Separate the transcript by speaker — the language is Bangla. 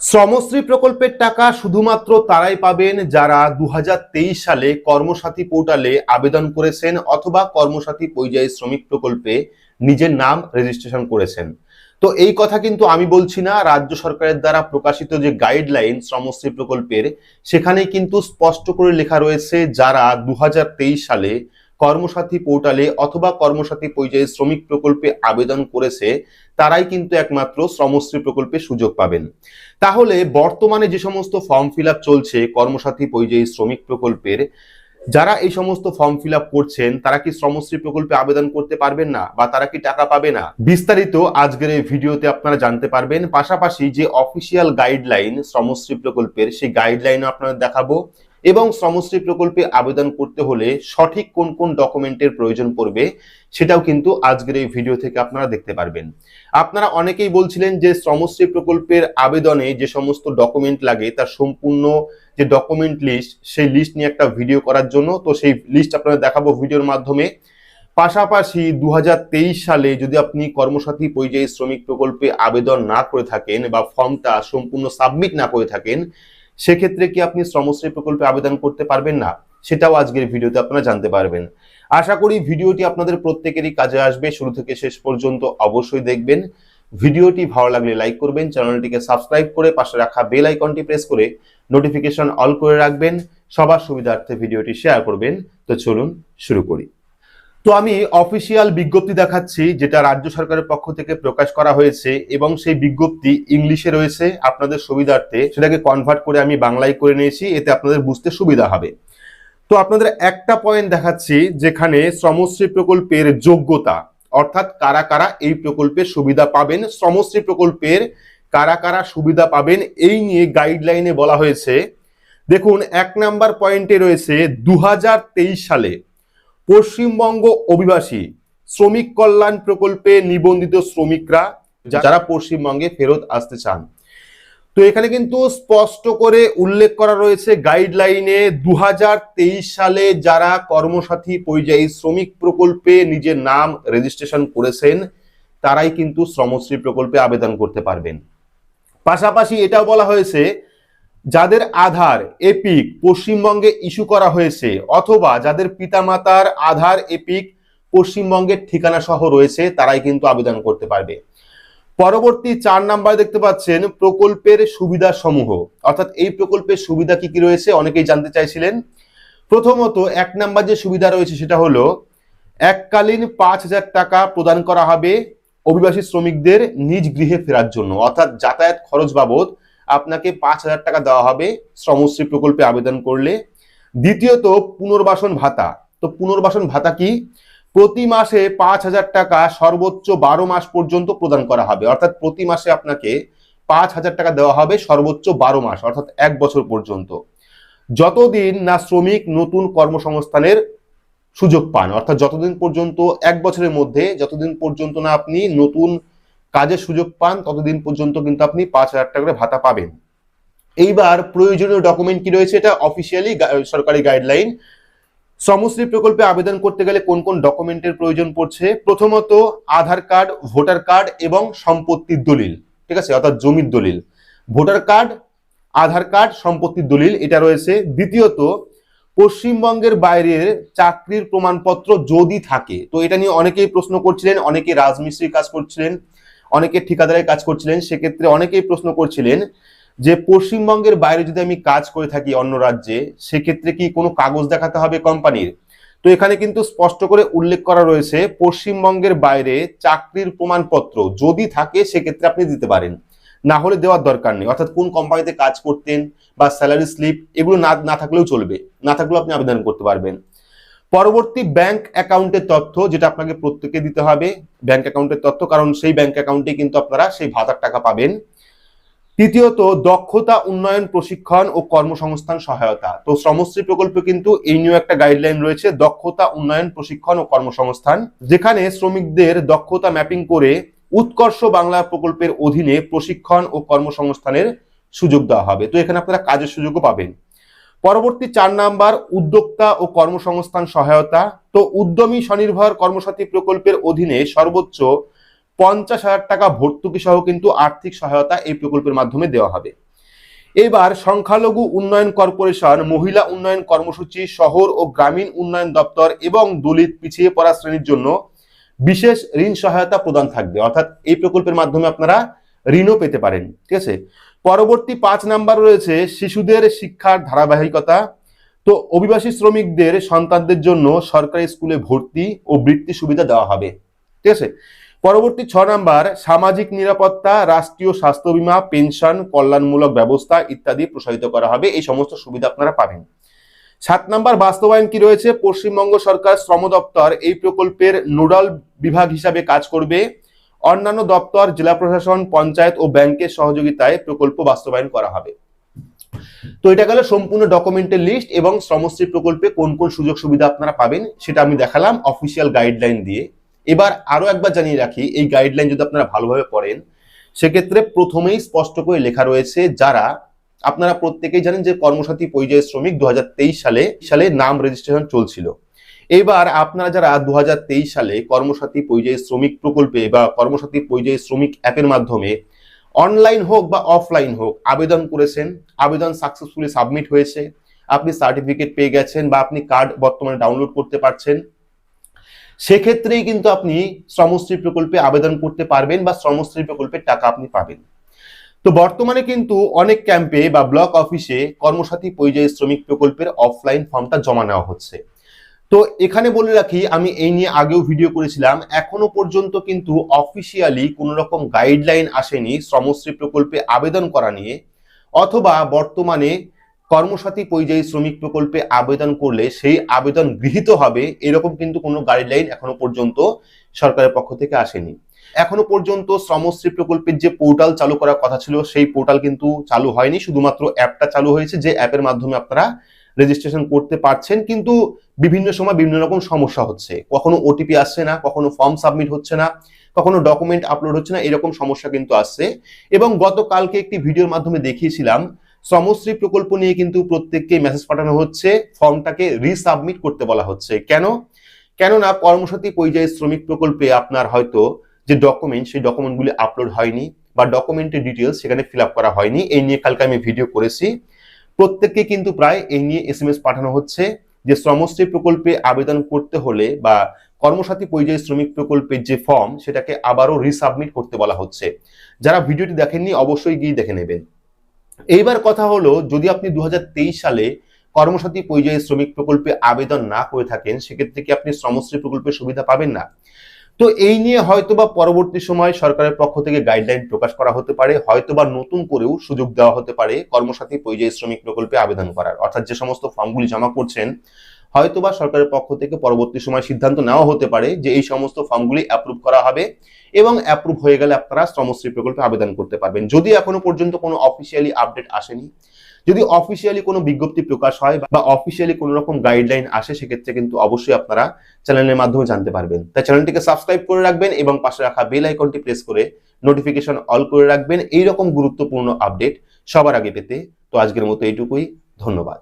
Speaker 1: শ্রমশ্রী প্রকল্পের টাকা শুধুমাত্র তারাই পাবেন যারা দু হাজার তেইশ সালে কর্মসাথী পোর্টালে আবেদন করেছেন অথবা কর্মসাথী পরিযায়ী শ্রমিক প্রকল্পে নিজের নাম রেজিস্ট্রেশন করেছেন। তো এই কথা কিন্তু আমি বলছি না, রাজ্য সরকারের দ্বারা প্রকাশিত যে গাইডলাইন শ্রমশ্রী প্রকল্পের সেখানে কিন্তু স্পষ্ট করে লেখা রয়েছে যারা দু হাজার তেইশ সালে কর্মসাথী পোর্টালে অথবা কর্মসাথী পরিযায়ী শ্রমিক প্রকল্পে আবেদন করেছে, তারাই কিন্তু একমাত্র শ্রমশ্রী প্রকল্পে সুযোগ পাবেন। তাহলে বর্তমানে যে সমস্ত ফর্ম ফিল চলছে কর্মসাথী পরিযায়ী শ্রমিক প্রকল্পের, যারা এই সমস্ত ফর্ম ফিল করছেন, তারা কি শ্রমশ্রী প্রকল্পে আবেদন করতে পারবেন না বা তারা কি টাকা পাবে না? বিস্তারিত আজকের এই ভিডিওতে আপনারা জানতে পারবেন। পাশাপাশি যে অফিসিয়াল গাইডলাইন শ্রমশ্রী প্রকল্পের, সেই গাইডলাইনও আপনাদের দেখাবো। এবং শ্রমশ্রী প্রকল্পে আবেদন করতে হলে সঠিক কোন কোন ডকুমেন্টের প্রয়োজন পড়বে সেটাও কিন্তু আজকের এই ভিডিও থেকে আপনারা দেখতে পারবেন। আপনারা অনেকেই বলছিলেন যে শ্রমশ্রী প্রকল্পের আবেদনে যে সমস্ত ডকুমেন্ট লাগে, তার সম্পূর্ণ যে ডকুমেন্ট লিস্ট, সেই লিস্ট নিয়ে একটা ভিডিও করার জন্য, তো সেই লিস্ট আপনারা দেখাবো ভিডিওর মাধ্যমে। পাশাপাশি দু হাজার তেইশ সালে যদি আপনি কর্মসাথী পরিযায়ী শ্রমিক প্রকল্পে আবেদন না করে থাকেন বা ফর্মটা সম্পূর্ণ সাবমিট না করে থাকেন সেক্ষেত্রে কি আপনি শ্রমশ্রী প্রকল্পে আবেদন করতে পারবেন না? সেটাও আজকের ভিডিওতে আপনারা জানতে পারবেন। আশা করি ভিডিওটি আপনাদের প্রত্যেকেরই কাজে আসবে। শুরু থেকে শেষ পর্যন্ত অবশ্যই দেখবেন। ভিডিওটি ভালো লাগলে লাইক করবেন, চ্যানেলটিকে সাবস্ক্রাইব করে পাশে রাখা বেল আইকনটি প্রেস করে নোটিফিকেশন অল করে রাখবেন। সবার সুবিধার্থে ভিডিওটি শেয়ার করবেন। তো চলুন শুরু করি। তো আমি অফিসিয়াল বিজ্ঞপ্তি দেখাচ্ছি, যেটা রাজ্য সরকারের পক্ষ থেকে প্রকাশ করা হয়েছে এবং সেই বিজ্ঞপ্তি ইংলিশে রয়েছে আপনাদের সুবিধার্থে। সেটাকে কনভার্ট করে আমি বাংলায় করে নিয়েছি, এতে আপনাদের বুঝতে সুবিধা হবে। তো আপনাদের একটা পয়েন্ট দেখাচ্ছি, যেখানে শ্রমশ্রী প্রকল্পের যোগ্যতা, অর্থাৎ কারা কারা এই প্রকল্পের সুবিধা পাবেন, শ্রমশ্রী প্রকল্পের কারা কারা সুবিধা পাবেন, এই নিয়ে গাইডলাইনে বলা হয়েছে। দেখুন, এক নাম্বার পয়েন্টে রয়েছে দু হাজার তেইশ সালে পশ্চিমবঙ্গ অভিবাসী শ্রমিক কল্যাণ প্রকল্পে নিবন্ধিত শ্রমিকরা যারা পশ্চিমবঙ্গে ফেরত আসতে চান। তো এখানে কিন্তু স্পষ্ট করে উল্লেখ করা রয়েছে গাইডলাইনে দু হাজার তেইশ সালে যারা কর্মসাথী পরিযায়ী শ্রমিক প্রকল্পে নিজের নাম রেজিস্ট্রেশন করেছেন তারাই কিন্তু শ্রমশ্রী প্রকল্পে আবেদন করতে পারবেন। পাশাপাশি এটাও বলা হয়েছে যাদের আধার এপিক পশ্চিমবঙ্গে ইস্যু করা হয়েছে অথবা যাদের পিতামাতার আধার এপিক পশ্চিমবঙ্গের ঠিকানা সহ রয়েছে, তারাই কিন্তু আবেদন করতে পারবে। পরবর্তী চার নাম্বার দেখতে পাচ্ছেন প্রকল্পের সুবিধা সমূহ অর্থাৎ এই প্রকল্পের সুবিধা কি কি রয়েছে অনেকেই জানতে চাইছিলেন। প্রথমত, এক নাম্বার যে সুবিধা রয়েছে সেটা হলো, এককালীন পাঁচ হাজার টাকা প্রদান করা হবে অভিবাসী শ্রমিকদের নিজ গৃহে ফেরার জন্য। অর্থাৎ যাতায়াত খরচ বাবদ আপনাকে পাঁচ হাজার টাকা দেওয়া হবে শ্রমশ্রী প্রকল্পে আবেদন করলে। দ্বিতীয়ত, পুনর্বাসন ভাতা। তো পুনর্বাসন ভাতা কি? প্রতি মাসে পাঁচ হাজার টাকা সর্বোচ্চ বারো মাস পর্যন্ত প্রদান করা হবে। অর্থাৎ প্রতি মাসে আপনাকে পাঁচ হাজার টাকা দেওয়া হবে সর্বোচ্চ বারো মাস, অর্থাৎ এক বছর পর্যন্ত। যতদিন না শ্রমিক নতুন কর্মসংস্থানের সুযোগ পান, অর্থাৎ যতদিন পর্যন্ত, এক বছরের মধ্যে, যতদিন পর্যন্ত না আপনি নতুন কাজের সুযোগ পান, ততদিন পর্যন্ত কিন্তু আপনি পাঁচ হাজার টাকা করে ভাতা পাবেন। এইবার প্রয়োজনীয় ডকুমেন্ট কি রয়েছে? এটা অফিসিয়ালি সরকারি গাইডলাইন শ্রমশ্রী প্রকল্পে আবেদন করতে গেলে কোন কোন ডকুমেন্টের প্রয়োজন পড়ছে? প্রথমত আধার কার্ড, ভোটার কার্ড এবং সম্পত্তির দলিল, ঠিক আছে? অর্থাৎ জমির দলিল। ভোটার কার্ড, আধার কার্ড, সম্পত্তির দলিল, এটা রয়েছে। দ্বিতীয়ত, পশ্চিমবঙ্গের বাইরের চাকরির প্রমাণপত্র যদি থাকে, তো এটা নিয়ে অনেকেই প্রশ্ন করছিলেন অনেকে রাজমিস্ত্রির কাজ করছিলেন। অনেকে ঠিকাদারের কাজ করছিলেন, সেক্ষেত্রে অনেকেই প্রশ্ন করছিলেন যে পশ্চিমবঙ্গের বাইরে যদি আমি কাজ করে থাকি অন্য রাজ্যে, সেক্ষেত্রে কি কোনো কাগজ দেখাতে হবে কোম্পানির? তো এখানে কিন্তু স্পষ্ট করে উল্লেখ করা রয়েছে, পশ্চিমবঙ্গের বাইরে চাকরির প্রমাণপত্র যদি থাকে, সেক্ষেত্রে আপনি দিতে পারেন। না হলে দেওয়ার দরকার নেই। অর্থাৎ কোন কোম্পানিতে কাজ করতেন বা স্যালারি স্লিপ এগুলো না না থাকলেও চলবে। না থাকলেও আপনি আবেদন করতে পারবেন। পরবর্তী ব্যাংক অ্যাকাউন্টের তথ্য যেটা আপনাকে প্রত্যেকে দিতে হবে ব্যাংক অ্যাকাউন্টের তথ্য, কারণ সেই ব্যাংক অ্যাকাউন্টে কিন্তু আপনারা সেই ভাতার টাকা পাবেন। তৃতীয়ত, দক্ষতা উন্নয়ন প্রশিক্ষণ ও কর্মসংস্থান সহায়তা। তো শ্রমশ্রী প্রকল্পে কিন্তু এই নিয়েও একটা গাইডলাইন রয়েছে, দক্ষতা উন্নয়ন প্রশিক্ষণ ও কর্মসংস্থান, যেখানে শ্রমিকদের দক্ষতা ম্যাপিং করে উৎকর্ষ বাংলা প্রকল্পের অধীনে প্রশিক্ষণ ও কর্মসংস্থানের সুযোগ দেওয়া হবে। তো এখানে আপনারা কাজের সুযোগও পাবেন। পরবর্তী চার নাম্বার, উদ্যোক্তা ও কর্মসংস্থান সহায়তা। তো উদ্যমী স্বনির্ভর কর্মসাথী প্রকল্পের অধীনে সর্বোচ্চ পঞ্চাশ হাজার টাকা ভর্তুকি সহ কিন্তু আর্থিক সহায়তা এই প্রকল্পের মাধ্যমে দেওয়া হবে। এবার সংখ্যালঘু উন্নয়ন কর্পোরেশন, মহিলা উন্নয়ন কর্মসূচি, শহর ও গ্রামীণ উন্নয়ন দপ্তর এবং দলিত পিছিয়ে পড়া শ্রেণির জন্য বিশেষ ঋণ সহায়তা প্রদান থাকবে। অর্থাৎ এই প্রকল্পের মাধ্যমে আপনারা ঋণও পেতে পারেন। ঠিক আছে? পরবর্তী পাঁচ নাম্বার রয়েছে শিশুদের শিক্ষার ধারাবাহিকতা। তো অভিবাসী শ্রমিকদের সন্তানদের জন্য সরকারি স্কুলে ভর্তি ও বৃত্তি সুবিধা দেওয়া হবে। ঠিক আছে? পরবর্তী ছ নাম্বার, সামাজিক নিরাপত্তা, রাষ্ট্রীয় স্বাস্থ্য বীমা, পেনশন, কল্যাণমূলক ব্যবস্থা ইত্যাদি প্রসারিত করা হবে। এই সমস্ত সুবিধা আপনারা পাবেন। সাত নাম্বার, বাস্তবায়ন কি রয়েছে? পশ্চিমবঙ্গ সরকার শ্রম দপ্তর এই প্রকল্পের নোডাল বিভাগ হিসাবে কাজ করবে। অন্যান্য দপ্তর, জেলা প্রশাসন, পঞ্চায়েত ও ব্যাংকের সহযোগিতায় প্রকল্প বাস্তবায়ন করা হবে। তো এটা গেল সম্পূর্ণ ডকুমেন্টের লিস্ট এবং শ্রমশ্রী প্রকল্পে কোন কোন সুযোগ সুবিধা আপনারা পাবেন সেটা আমি দেখালাম অফিসিয়াল গাইডলাইন দিয়ে। এবার আরও একবার জানিয়ে রাখি, এই গাইডলাইন যদি আপনারা ভালোভাবে পড়েন, সেক্ষেত্রে প্রথমেই স্পষ্ট করে লেখা রয়েছে যারা, আপনারা প্রত্যেকেই জানেন যে কর্মসাথী পরিযায়ী শ্রমিক দু হাজার তেইশ সালে সালে নাম রেজিস্ট্রেশন চলছিল। এবার আপনারা যারা দু হাজার তেইশ সালে কর্মসাথী পরিযায়ী শ্রমিক প্রকল্পে বা কর্মসাথী পরিযায়ী শ্রমিক অ্যাপের মাধ্যমে অনলাইন হোক বা অফলাইন হোক আবেদন করেছেন, আবেদন সাকসেসফুলি সাবমিট হয়েছে, আপনি সার্টিফিকেট পেয়ে গেছেন বা আপনি কার্ড বর্তমানে ডাউনলোড করতে পারছেন, সেক্ষেত্রেই কিন্তু আপনি শ্রমশ্রী প্রকল্পে আবেদন করতে পারবেন বা শ্রমশ্রী প্রকল্পের টাকা আপনি পাবেন। তো বর্তমানে কিন্তু অনেক ক্যাম্পে বা ব্লক অফিসে কর্মসাথী পরিযায়ী শ্রমিক প্রকল্পের অফলাইন ফর্মটা জমা নেওয়া হচ্ছে। তো এখানে বলে রাখি, আমি এই নিয়ে আগেও ভিডিও করেছিলাম, এখনও পর্যন্ত কিন্তু অফিসিয়ালি কোনো রকম গাইডলাইন আসেনি শ্রমশ্রী প্রকল্পে আবেদন করা নিয়ে, অথবা বর্তমানে কর্মসাথী পরিযায়ী শ্রমিক প্রকল্পে আবেদন করলে সেই আবেদন গৃহীত হবে, এরকম কিন্তু কোনো গাইডলাইন এখনও পর্যন্ত সরকারের পক্ষ থেকে আসেনি। এখনও পর্যন্ত শ্রমশ্রী প্রকল্পের যে পোর্টাল চালু করার কথা ছিল, সেই পোর্টাল কিন্তু চালু হয়নি, শুধুমাত্র অ্যাপটা চালু হয়েছে, যে অ্যাপের মাধ্যমে আপনারা রেজিস্ট্রেশন করতে পারছেন, কিন্তু বিভিন্ন সময় বিভিন্ন রকম সমস্যা হচ্ছে। কখনো ওটিপি আসছে না, কখনো ফর্ম সাবমিট হচ্ছে না, কখনো ডকুমেন্ট আপলোড হচ্ছে না, এরকম সমস্যা কিন্তু আসছে। এবং গতকালকে একটি ভিডিওর মাধ্যমে দেখিয়েছিলাম শ্রমশ্রী প্রকল্প নিয়ে কিন্তু প্রত্যেককে মেসেজ পাঠানো হচ্ছে ফর্মটাকে রিসাবমিট করতে বলা হচ্ছে। কেন? কেননা কর্মসাথী পরিযায়ী শ্রমিক প্রকল্পে আপনার হয়তো যে ডকুমেন্ট সেই ডকুমেন্টগুলি আপলোড হয়নি বা ডকুমেন্টের ডিটেলস সেখানে ফিল করা হয়নি। এই নিয়ে কালকে আমি ভিডিও করেছি। প্রত্যেককে কিন্তু প্রায় এই নিয়ে এস এম এস পাঠানো হচ্ছে যে শ্রমশ্রী প্রকল্পে আবেদন করতে হলে বা কর্মসাথী পরিযায়ী শ্রমিক প্রকল্পের যে ফর্ম সেটাকে আবারও রিসাবমিট করতে বলা হচ্ছে। যারা ভিডিওটি দেখেননি, অবশ্যই গিয়ে দেখে নেবেন। এইবার কথা হলো, যদি আপনি দু হাজার তেইশ সালে কর্মসাথী পরিযায়ী শ্রমিক প্রকল্পে আবেদন না করে থাকেন, সেক্ষেত্রে কি আপনি শ্রমশ্রী প্রকল্পের সুবিধা পাবেন না? তো এই নিয়ে হয়তোবা পরবর্তী সময় সরকারের পক্ষ থেকে গাইডলাইন প্রকাশ করা হতে পারে, হয়তোবা নতুন করেও সুযোগ দেওয়া হতে পারে কর্মসাথী পরিযায়ী শ্রমিক প্রকল্পে আবেদন করার। অর্থাৎ যে সমস্ত ফর্মগুলি জমা করছেন, হয়তোবা সরকারের পক্ষ থেকে পরবর্তী সময় সিদ্ধান্ত নেওয়া হতে পারে যে এই সমস্ত ফর্মগুলি অ্যাপ্রুভ করা হবে এবং অ্যাপ্রুভ হয়ে গেলে আপনারা শ্রমশ্রী প্রকল্পে আবেদন করতে পারবেন। যদি এখনও পর্যন্ত কোনো অফিসিয়ালি আপডেট আসেনি যদি অফিসিয়ালি কোনো বিজ্ঞপ্তি প্রকাশ হয় বা অফিসিয়ালি কোনো রকম গাইডলাইন আসে, সেক্ষেত্রে কিন্তু অবশ্যই আপনারা চ্যানেলের মাধ্যমে জানতে পারবেন। তাই চ্যানেলটিকে সাবস্ক্রাইব করে রাখবেন এবং পাশে রাখা বেল আইকনটি প্রেস করে নোটিফিকেশন অল করে রাখবেন। এইরকম গুরুত্বপূর্ণ আপডেট সবার আগে পেতে। তো আজকের মতো এইটুকুই। ধন্যবাদ।